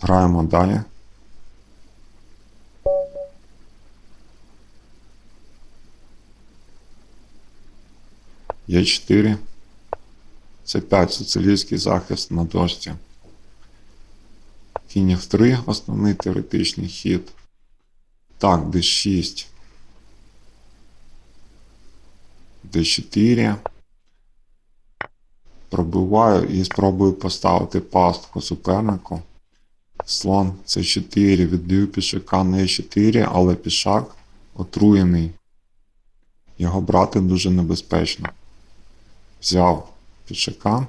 Граємо далі. Є 4. Це 5 соціалістський захист на дошці. Кінь F3 основний теоретичний хід. Так, D6. D4. Пробиваю і спробую поставити пастку супернику. Слон С4, віддаю пішака на Е4, але пішак отруєний. Його брати дуже небезпечно. Взяв пішака.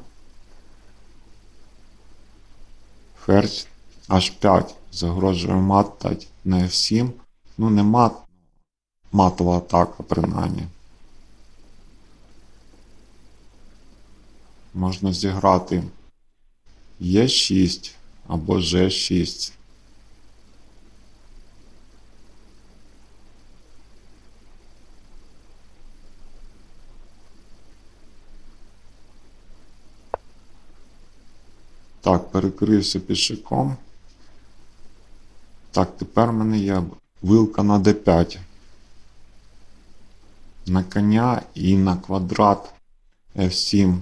Ферзь H5 загрожує мат на F7. Ну, не мат, матова атака, принаймні. Можна зіграти Е6 або Ж6. Так, перекрився пішаком. Так, тепер в мене є вилка на d5. На коня і на квадрат F7.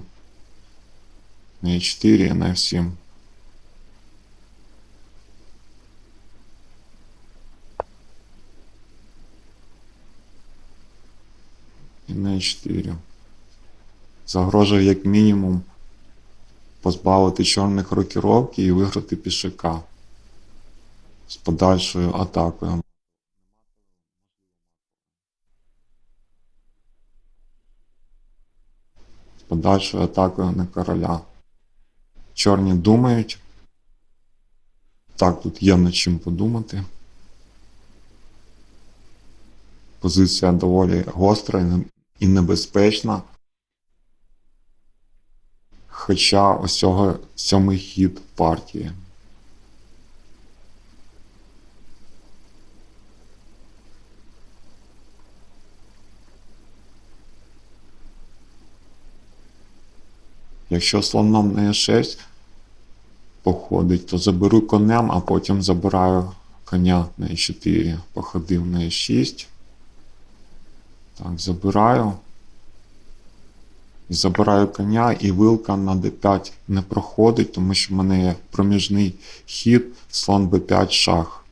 На E4 і на F7. І на E4. Загрожує як мінімум позбавити чорних рокіровки і виграти пішака з подальшою атакою. З подальшою атакою на короля. Чорні думають. Так, тут є над чим подумати. Позиція доволі гостра і небезпечна. Хоча ось цього сьомий хід партії. Якщо слоном на Е6 походить, то заберу конем, а потім забираю коня на Е4. Походив на Е6. Так, забираю. Забираю коня, і вилка на d5 не проходить, тому що в мене є проміжний хід, слон b5 шах.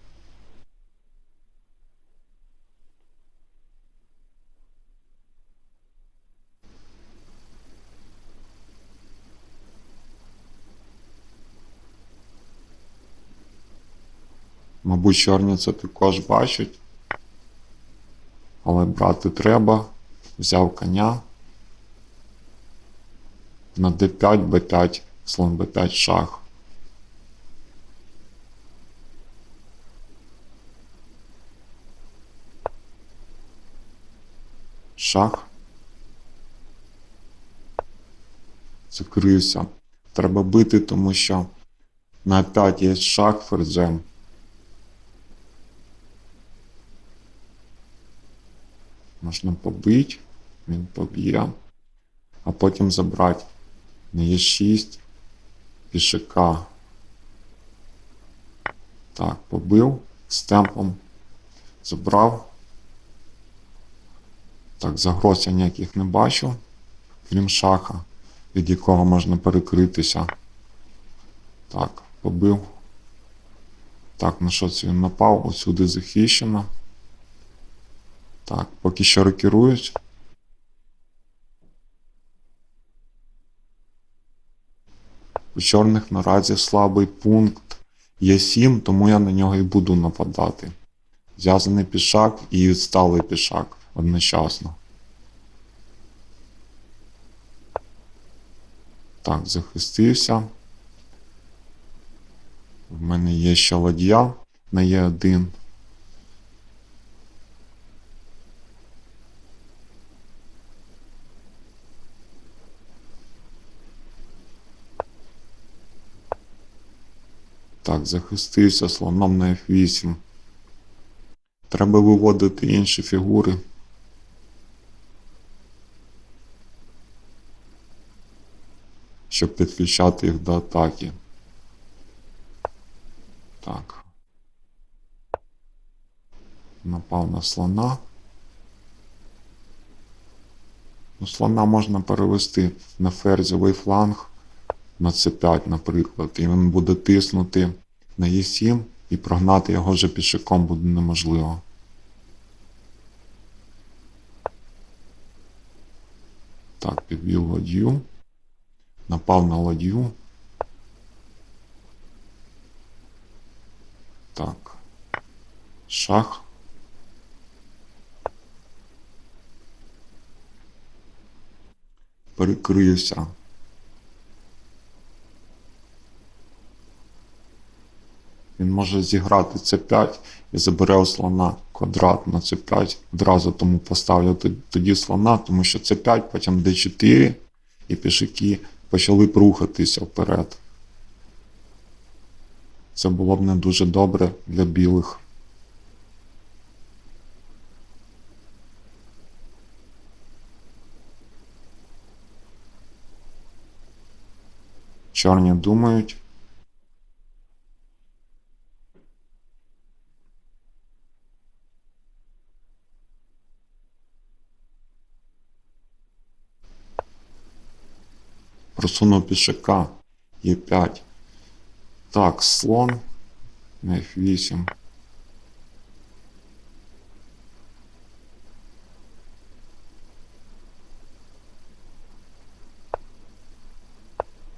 Мабуть, чорні це також бачать. Але брати треба. Взяв коня. На d5, b5, слон b5 шах. Шах. Закрився. Треба бити, тому що на 5 є шах ферзем. Можна побити, він поб'є, а потім забрати на Е6 пішака. Так, побив з темпом, забрав. Так, загроз я ніяких не бачу, крім шаха, від якого можна перекритися. Так, побив. Так, на що це він напав? Усюди захищено. Так, поки що рокірують. У чорних наразі слабий пункт є 7, тому я на нього і буду нападати. Зв'язаний пішак і відсталий пішак одночасно. Так, захистився. В мене є ще ладья на Е1. Так, захистився слоном на F8. Треба виводити інші фігури. Щоб підключати їх до атаки. Так. Напав на слона. Ну, слона можна перевести на ферзовий фланг на c5, наприклад, і він буде тиснути на e7 і прогнати його вже пішаком буде неможливо. Так, підвів ладью. Напав на ладью. Так. Шах. Перекрився. Він може зіграти c5 і забере у слона квадрат на c5. Одразу тому поставлю тоді слона, тому що c5, потім d4, і пішаки почали б рухатися вперед. Це було б не дуже добре для білих. Чорні думають. Просунув пішака. Е5. Так, слон на F8.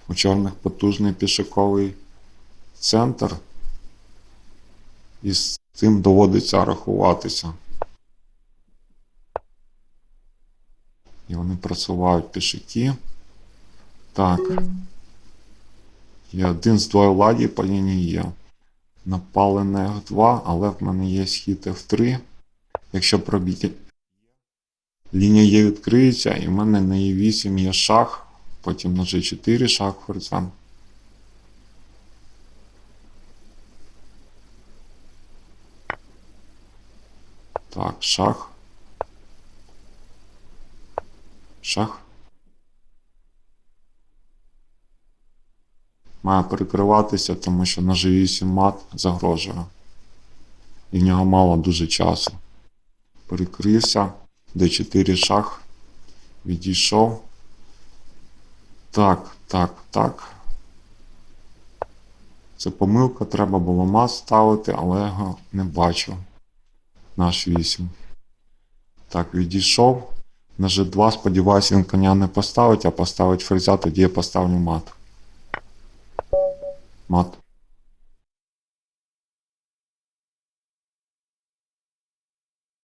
У чорних потужний пішаковий центр. І з цим доводиться рахуватися. І вони просувають пішаки. Так. Є один з двоє ладій по лінії є. Напали на F2, але в мене є схід F3. Якщо пробіти. Лінія є відкриється, і в мене на E8 є шах, потім на G4 шах ферзем. Так, шах. Шах. Має перекриватися, тому що на G8 мат загрожує. І в нього мало дуже часу. Перекрився. D4 шах. Відійшов. Так, так, так. Це помилка, треба було мат ставити, але я його не бачу. Наш 8. Так, відійшов. На G2, сподіваюся, він коня не поставить, а поставить ферзя, тоді я поставлю мат. Мат.